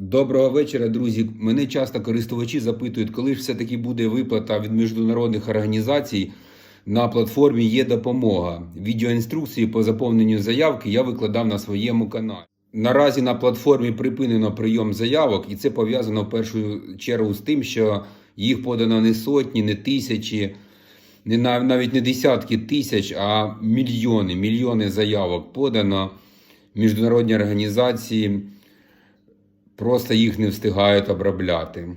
Доброго вечора, друзі. Мене часто користувачі запитують, коли ж все-таки буде виплата від міжнародних організацій на платформі є допомога. Відеоінструкції по заповненню заявки я викладав на своєму каналі. Наразі на платформі припинено прийом заявок, і це пов'язано в першу чергу з тим, що їх подано не сотні, не тисячі, не навіть не десятки тисяч, а мільйони, мільйони заявок подано. Міжнародні організації просто їх не встигають обробляти.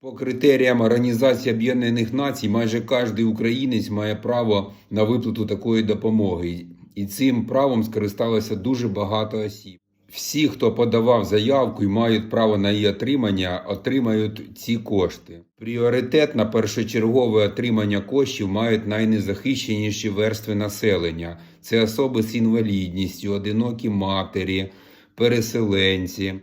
По критеріям Організації Об'єднаних Націй, майже кожен українець має право на виплату такої допомоги, і цим правом скористалося дуже багато осіб. Всі, хто подавав заявку і мають право на її отримання, отримають ці кошти. Пріоритет на першочергове отримання коштів мають найнезахищеніші верстви населення: це особи з інвалідністю, одинокі матері, переселенці.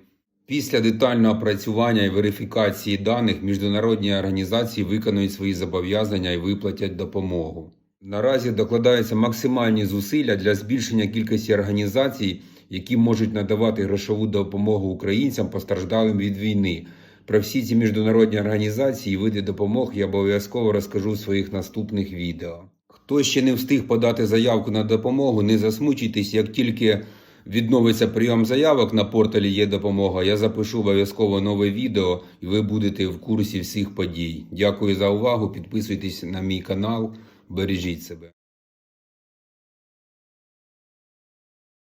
Після детального опрацювання і верифікації даних міжнародні організації виконують свої зобов'язання і виплатять допомогу. Наразі докладаються максимальні зусилля для збільшення кількості організацій, які можуть надавати грошову допомогу українцям, постраждалим від війни. Про всі ці міжнародні організації і види допомог я обов'язково розкажу в своїх наступних відео. Хто ще не встиг подати заявку на допомогу, не засмучуйтесь, як тільки відновиться прийом заявок на порталі є допомога. Я запишу обов'язково нове відео, і ви будете в курсі всіх подій. Дякую за увагу. Підписуйтесь на мій канал, бережіть себе.